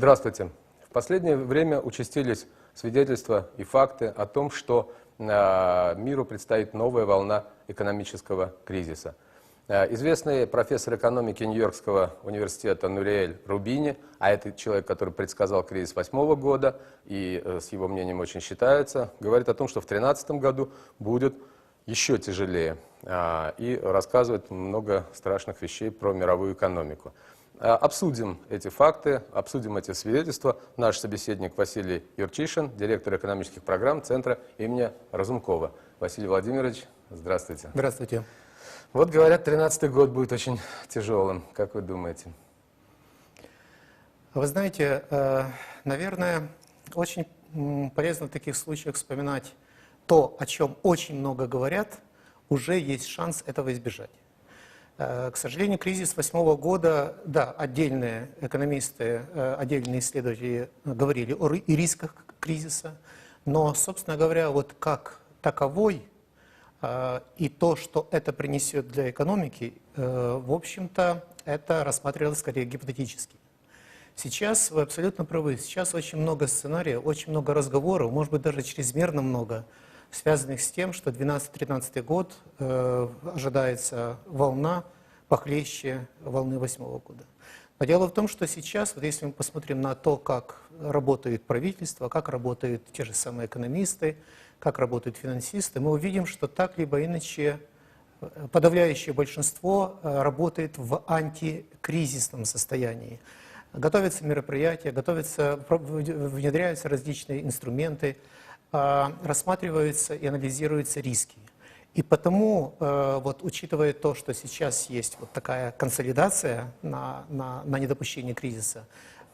Здравствуйте. В последнее время участились свидетельства и факты о том, что э, миру предстоит новая волна экономического кризиса. Э, известный профессор экономики Нью-Йоркского университета Нуриэль Рубини, а это человек, который предсказал кризис восьмого года и э, с его мнением очень считается, говорит о том, что в 2013 году будет еще тяжелее э, и рассказывает много страшных вещей про мировую экономику. Э, Обсудим эти факты, обсудим эти свидетельства. Наш собеседник Василий Юрчишин, директор экономических программ Центра имени Разумкова. Василий Владимирович, здравствуйте. Здравствуйте. Вот говорят, 13 год будет очень тяжелым. Как вы думаете? Вы знаете, э, наверное, очень полезно в таких случаях вспоминать то, о чем очень много говорят, уже есть шанс этого избежать. Э, К сожалению, кризис восьмого года, да, отдельные экономисты, э, отдельные исследователи говорили о рисках кризиса, но, собственно говоря, вот как таковой э, и то, что это принесет для экономики, в общем-то, это рассматривалось скорее гипотетически. Сейчас вы абсолютно правы. Сейчас очень много сценариев, очень много разговоров, может быть, даже чрезмерно много, связанных с тем, что 12-13 год э, ожидается волна похлеще волны 8 года. Но дело в том, что сейчас, вот если мы посмотрим на то, как работает правительство, как работают те же самые экономисты, как работают финансисты, мы увидим, что так либо иначе э, подавляющее большинство э, работает в антикризисном состоянии. Готовятся мероприятия, готовятся, внедряются различные инструменты, рассматриваются и анализируются риски. И потому, э, вот, учитывая то, что сейчас есть вот такая консолидация на, на, на недопущение кризиса,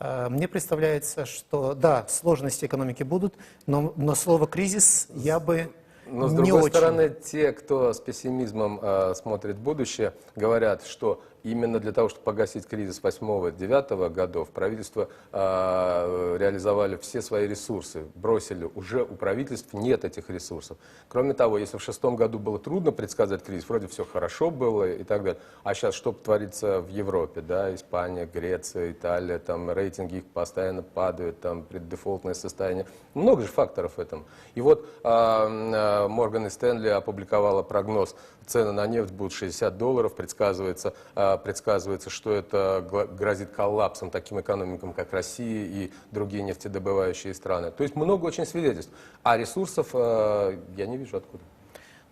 э, мне представляется, что да, сложности экономики будут, но, но слово кризис я бы Но, с не другой очень. стороны, те, кто с пессимизмом э, смотрит будущее, говорят, что именно для того, чтобы погасить кризис 8-9 годов, правительство э, реализовали все свои ресурсы, бросили. Уже у правительств нет этих ресурсов. Кроме того, если в шестом году было трудно предсказать кризис, вроде все хорошо было и так далее, а сейчас что творится в Европе, да, Испания, Греция, Италия, там рейтинги их постоянно падают, там преддефолтное состояние, много же факторов в этом. И вот а, Морган и Стэнли опубликовала прогноз, цены на нефть будут 60 долларов, предсказывается, предсказывается, что это грозит коллапсом таким экономикам, как Россия и другие нефтедобывающие страны. То есть много очень свидетельств, а ресурсов а, я не вижу откуда.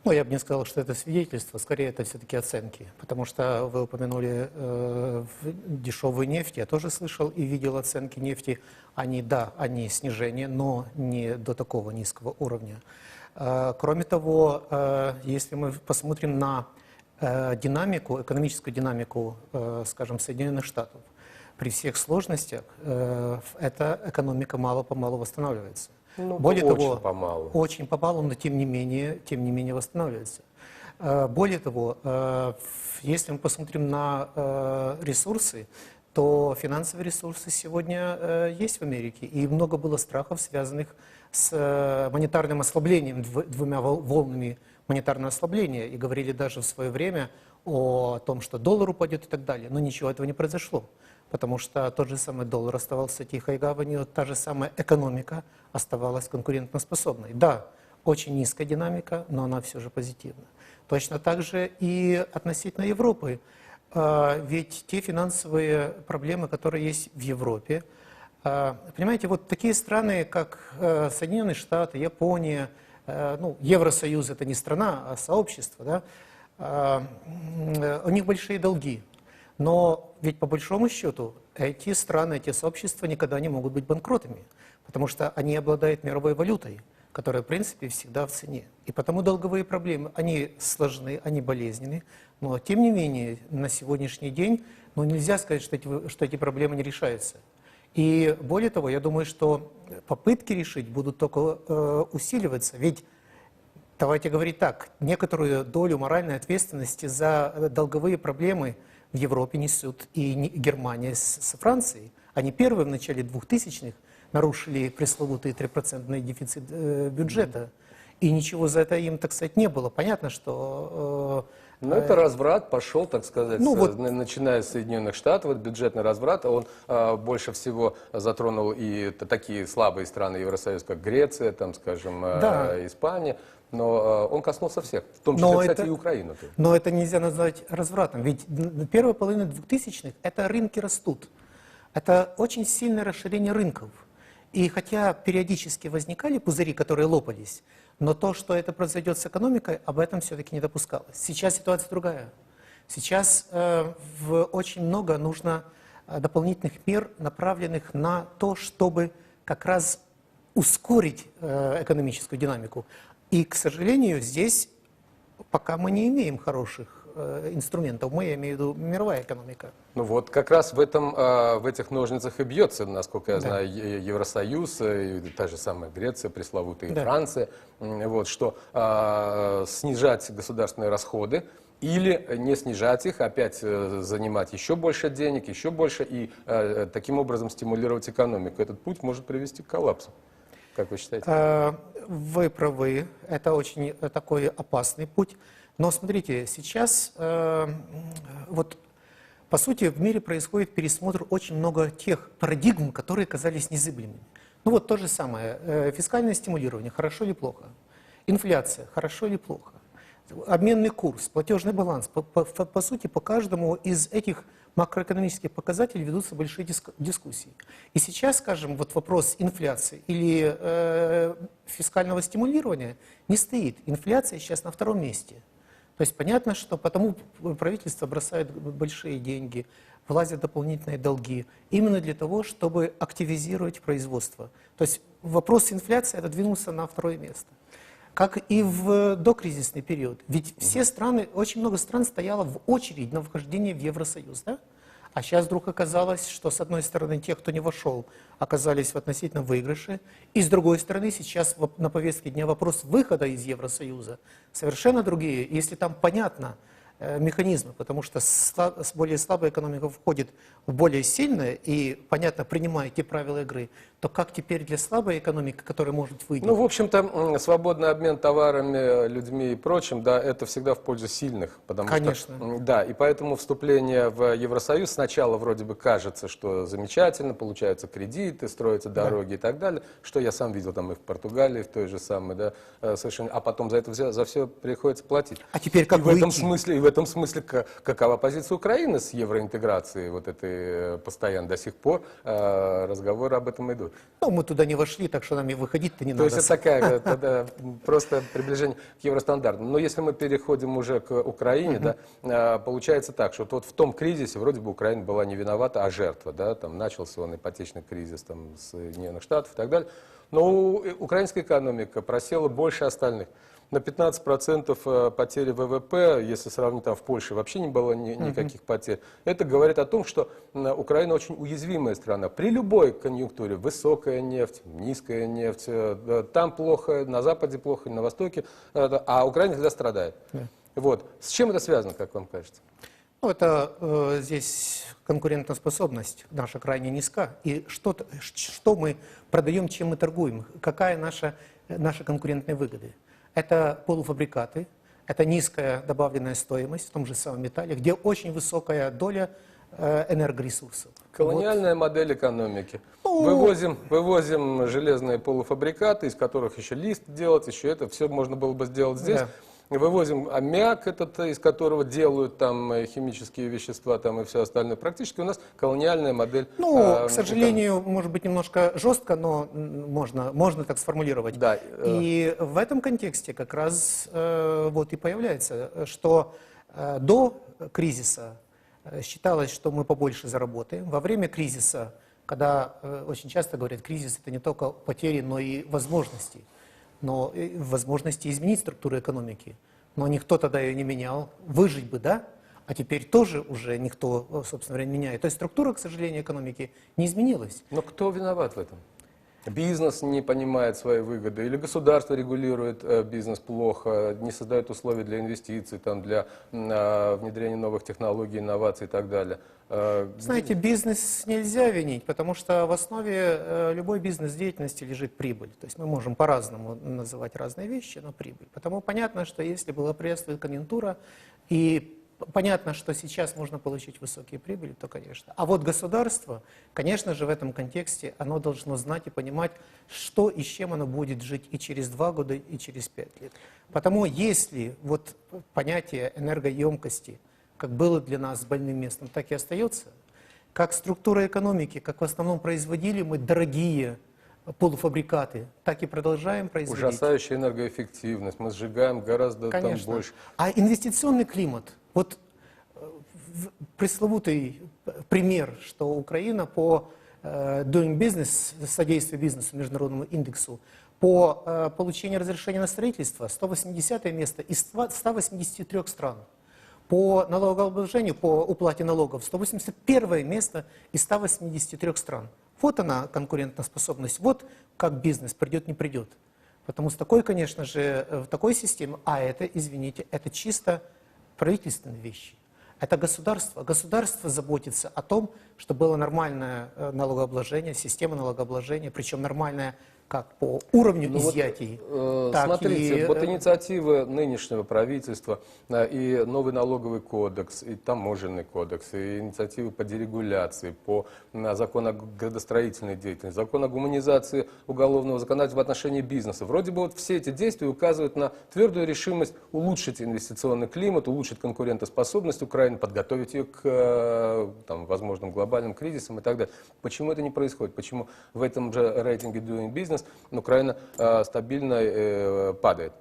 Ну, я бы не сказал, что это свидетельство, скорее это все-таки оценки. Потому что вы упомянули э, дешевую нефть, я тоже слышал и видел оценки нефти. Они, да, они снижение, но не до такого низкого уровня. Э, кроме того, э, если мы посмотрим на э, динамику, экономическую динамику, э, скажем, Соединенных Штатов, при всех сложностях э, эта экономика мало-помалу восстанавливается. Ну, Более очень того, помалу. очень помалу, но тем не менее, тем не менее восстанавливается. Э, Более того, э, если мы посмотрим на э, ресурсы, то финансовые ресурсы сегодня э, есть в Америке, и много было страхов, связанных с э, монетарным ослаблением, дв- двумя вол- волнами монетарного ослабления, и говорили даже в свое время о том, что доллар упадет и так далее, но ничего этого не произошло потому что тот же самый доллар оставался тихой гаванью, та же самая экономика оставалась конкурентоспособной. Да, очень низкая динамика, но она все же позитивна. Точно так же и относительно Европы. А, Ведь те финансовые проблемы, которые есть в Европе, понимаете, вот такие страны, как э, Соединенные Штаты, Япония, э, ну, Евросоюз это не страна, а сообщество, да, а, э, у них большие долги. Но ведь по большому счету эти страны, эти сообщества никогда не могут быть банкротами, потому что они обладают мировой валютой, которая, в принципе, всегда в цене. И потому долговые проблемы, они сложны, они болезненны, но, тем не менее, на сегодняшний день ну, нельзя сказать, что эти, что эти проблемы не решаются. И более того, я думаю, что попытки решить будут только э, усиливаться, ведь Давайте говорить так, некоторую долю моральной ответственности за э, долговые проблемы в Европе несут и Германия с, с Францией. Они первые в начале 2000-х нарушили пресловутый 3% дефицит э, бюджета. И ничего за это им, так сказать, не было. Понятно, что э, Ну, это разврат пошел, так сказать, Ну, с- вот- на- начиная с Соединенных Штатов, вот бюджетный разврат, он а, больше всего затронул и такие слабые страны Евросоюза, как Греция, там, скажем, а, Да. Испания, но а, он коснулся всех, в том числе, Но кстати, это- и Украину. тоже. Но это нельзя назвать развратом. Ведь первая половина 2000-х – это рынки растут. Это очень сильное расширение рынков. И хотя периодически возникали пузыри, которые лопались, но то, что это произойдет с экономикой, об этом все-таки не допускалось. Сейчас ситуация другая. Сейчас э, в очень много нужно э, дополнительных мер, направленных на то, чтобы как раз ускорить э, экономическую динамику. И, к сожалению, здесь пока мы не имеем хороших инструментов. Мы, я имею в виду мировая экономика. Ну вот как раз в, этом, а, в этих ножницах и бьется, насколько я Да. знаю, Евросоюз, э, и та же самая Греция, пресловутая Да. Франция, вот, что снижать государственные расходы или не снижать их, опять э, занимать еще больше денег, еще больше, и э, таким образом стимулировать экономику. Этот путь может привести к коллапсу. Как вы считаете? Э, Вы правы, это очень э, такой опасный путь. Но смотрите, сейчас э, вот по сути в мире происходит пересмотр очень много тех парадигм, которые казались незыблемыми. Ну вот то же самое, э, фискальное стимулирование, хорошо или плохо? Инфляция, хорошо или плохо? Обменный курс, платежный баланс. По- по- по сути, по каждому из этих макроэкономических показателей ведутся большие диск- дискуссии. И сейчас, скажем, вот вопрос инфляции или э, фискального стимулирования не стоит. Инфляция сейчас на втором месте. То есть понятно, что потому правительство бросает большие деньги, влазят дополнительные долги, именно для того, чтобы активизировать производство. То есть вопрос инфляции отодвинулся на второе место. Как и в докризисный период. Ведь все страны, очень много стран стояло в очередь на вхождение в Евросоюз, да? А сейчас вдруг оказалось, что с одной стороны те, кто не вошел, оказались в относительном выигрыше, и с другой стороны сейчас на повестке дня вопрос выхода из Евросоюза совершенно другие. Если там понятно э, механизмы, потому что с более слабая экономика входит в более сильную и, понятно, принимает те правила игры, то как теперь для слабой экономики, которая может выйти? Ну, в общем-то, свободный обмен товарами, людьми и прочим, да, это всегда в пользу сильных. Потому Конечно. Что, да, и поэтому вступление в Евросоюз сначала вроде бы кажется, что замечательно, получаются кредиты, строятся дороги и так далее, что я сам видел там и в Португалии, в той же самой, да, э, совершенно, а потом за это все, за все приходится платить. А теперь как и в этом выйти? смысле, и в этом смысле, ка- какова позиция Украины с евроинтеграцией, вот этой э, постоянно до сих пор э, разговоры об этом идут. Ну, мы туда не вошли, так что нам и выходить-то не То надо. есть это такая, это, да, просто приближение к евростандартам. Но если мы переходим уже к Украине, да, а, получается так, что вот в том кризисе вроде бы Украина была не виновата, а жертва, да, там начался он ипотечный кризис там, Соединенных Штатов и так далее. Но у- украинская экономика просела больше остальных. На 15% э, потери ВВП, если сравнить там в Польше, вообще не было ни- никаких потерь. Это говорит о том, что Украина очень уязвимая страна. При любой конъюнктуре, высокая нефть, низкая нефть, э, там плохо, на Западе плохо, на Востоке, э, а Украина всегда страдает. Вот. С чем это связано, как вам кажется? Ну, это э, здесь конкурентоспособность наша крайне низка. И что, что мы продаем, чем мы торгуем? Какая наша, наши конкурентные выгоды? Это полуфабрикаты, это низкая добавленная стоимость в том же самом металле, где очень высокая доля э, энергоресурсов. Колониальная модель экономики. Ну- Вывозим, вывозим железные полуфабрикаты, из которых еще лист делать, еще это все можно было бы сделать здесь. Да. Вывозим аммиак, этот, из которого делают там химические вещества там, и все остальное. Практически у нас колониальная модель. Ну, э, к сожалению, может быть, немножко жестко, но можно, можно так сформулировать. Да, э. И в этом контексте как раз э, вот и появляется, что э, до кризиса э, считалось, что мы побольше заработаем. Во время кризиса, когда э, очень часто говорят, кризис это не только потери, но и возможности. Но и возможности изменить структуру экономики. Но никто тогда ее не менял. Выжить бы, да? А теперь тоже уже никто, э, собственно говоря, меняет. То есть структура, к сожалению, экономики не изменилась. Но кто виноват в этом? Бизнес не понимает свои выгоды, или государство регулирует э, бизнес плохо, не создает условия для инвестиций, там, для а, внедрения новых технологий, инноваций и так далее. Э, Знаете, бизнес нельзя винить, потому что в основе э, любой бизнес-деятельности лежит прибыль. То есть мы можем по-разному называть разные вещи, но прибыль. Потому понятно, что если благоприятствует конъюнктура, И понятно, что сейчас можно получить высокие прибыли, то, конечно. А вот государство, конечно же, в этом контексте, оно должно знать и понимать, что и с чем оно будет жить и через два года, и через пять лет. Потому если вот понятие энергоемкости, как было для нас больным местом, так и остается, как структура экономики, как в основном производили мы дорогие полуфабрикаты, так и продолжаем производить. Ужасающая энергоэффективность. Мы сжигаем гораздо там Конечно. больше. А инвестиционный климат, вот э, пресловутый пример, что Украина по э, doing business, содействию бизнесу, международному индексу, по э, получению разрешения на строительство 180 место из 100 183 стран. По налогообложению, по уплате налогов 181 место из 183 стран. Вот она, конкурентоспособность. Вот как бизнес придет, не придет. Потому что такой, конечно же, э, в такой системе, а это, извините, это чисто правительственные вещи. Это государство. Государство заботится о том, чтобы было нормальное э, налогообложение, система налогообложения, причем нормальная как по уровню Ну вот, изъятий, э, так Смотрите, и, вот инициативы нынешнего правительства э, и новый налоговый кодекс, и таможенный кодекс, и инициативы по дерегуляции, по э, закону о градостроительной деятельности, закон о гуманизации уголовного законодательства в отношении бизнеса. Вроде бы вот все эти действия указывают на твердую решимость улучшить инвестиционный климат, улучшить конкурентоспособность Украины, подготовить ее к э, там, возможным глобальным кризисам и так далее. Почему это не происходит? Почему в этом же рейтинге Doing Business Украина э, стабильно падает?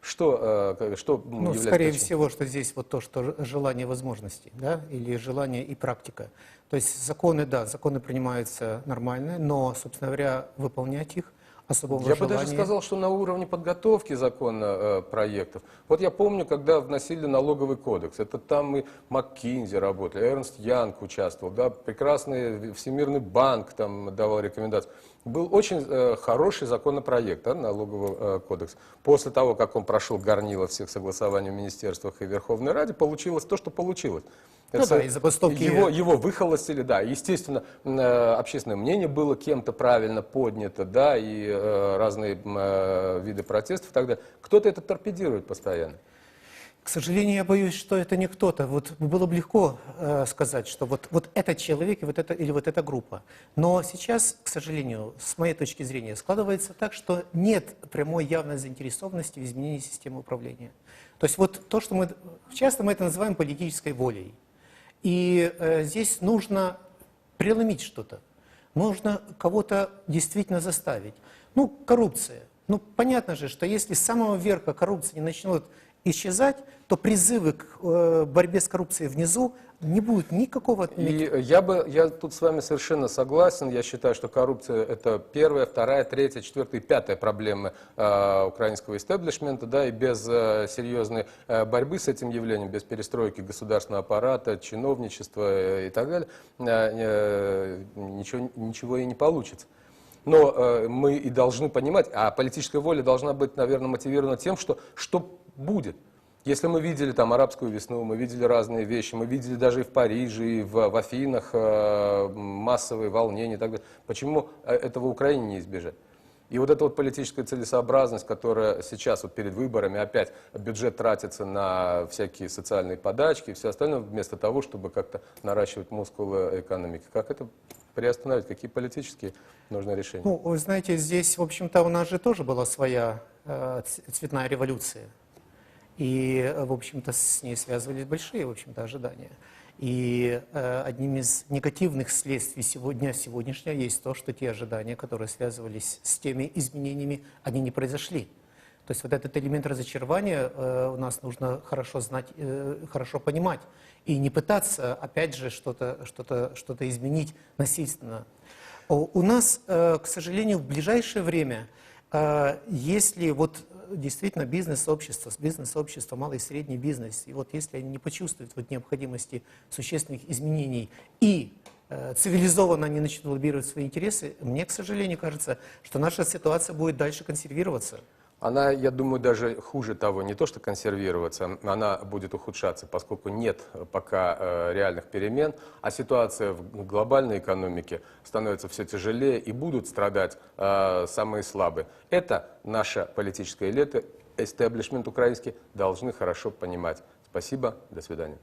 Что, что Ну, является скорее причиной? всего, что здесь вот то, что желание возможностей, да, или желание и практика. То есть законы, да, законы принимаются нормально, но, собственно говоря, выполнять их особого Я бы даже сказал, что на уровне подготовки закона э, проектов. Вот я помню, когда вносили налоговый кодекс, это там и МакКинзи работали, Эрнст Янг участвовал, да, прекрасный Всемирный банк там давал рекомендации. Был очень э, хороший законопроект, да, налоговый э, кодекс. После того, как он прошел горнило всех согласований в министерствах и Верховной Раде, получилось то, что получилось. Ну да, Его, его выхолостили, да. Естественно, э, общественное мнение было кем-то правильно поднято, да, и э, разные э, виды протестов и так далее. Кто-то это торпедирует постоянно. К сожалению, я боюсь, что это не кто-то. Вот было бы легко э, сказать, что вот, вот этот человек и вот это, или вот эта группа. Но сейчас, к сожалению, с моей точки зрения, складывается так, что нет прямой явной заинтересованности в изменении системы управления. То есть вот то, что мы, часто мы это называем политической волей. И э, здесь нужно преломить что-то. Нужно кого-то действительно заставить. Ну, коррупция. Ну, понятно же, что если с самого верха коррупция не начнет исчезать, то призывы к э, борьбе с коррупцией внизу не будет никакого... И я бы, я тут с вами совершенно согласен. Я считаю, что коррупция это первая, вторая, третья, четвертая и пятая проблема э, украинского истеблишмента, да, и без э, серьезной э, борьбы с этим явлением, без перестройки государственного аппарата, чиновничества э, и так далее, э, э, ничего, ничего и не получится. Но э, мы и должны понимать, а политическая воля должна быть, наверное, мотивирована тем, что что будет. Если мы видели там арабскую весну, мы видели разные вещи, мы видели даже и в Париже, и в, в Афинах э, массовые волнения и так далее, почему э, этого Украине не избежать? И вот эта вот политическая целесообразность, которая сейчас вот перед выборами опять бюджет тратится на всякие социальные подачки и все остальное, вместо того, чтобы как-то наращивать мускулы экономики. Как это приостановить? Какие политические нужны решения? Ну, вы знаете, здесь, в общем-то, у нас же тоже была своя э, цветная революция. И, э, в общем-то, с ней связывались большие, в общем-то, ожидания. И э, одним из негативных следствий сегодня, сегодняшнего есть то, что те ожидания, которые связывались с теми изменениями, они не произошли. То есть вот этот элемент разочарования э, у нас нужно хорошо знать, э, хорошо понимать. И не пытаться, опять же, что-то что что изменить насильственно. У нас, э, к сожалению, в ближайшее время, э, если вот действительно бизнес-сообщество, бизнес-сообщество, малый и средний бизнес, и вот если они не почувствуют вот необходимости существенных изменений и э, цивилизованно они начнут лоббировать свои интересы, мне, к сожалению, кажется, что наша ситуация будет дальше консервироваться. Она, я думаю, даже хуже того, не то что консервироваться, она будет ухудшаться, поскольку нет пока э, реальных перемен, а ситуация в глобальной экономике становится все тяжелее и будут страдать э, самые слабые. Это наша политическая элита, эстеблишмент украинский должны хорошо понимать. Спасибо, до свидания.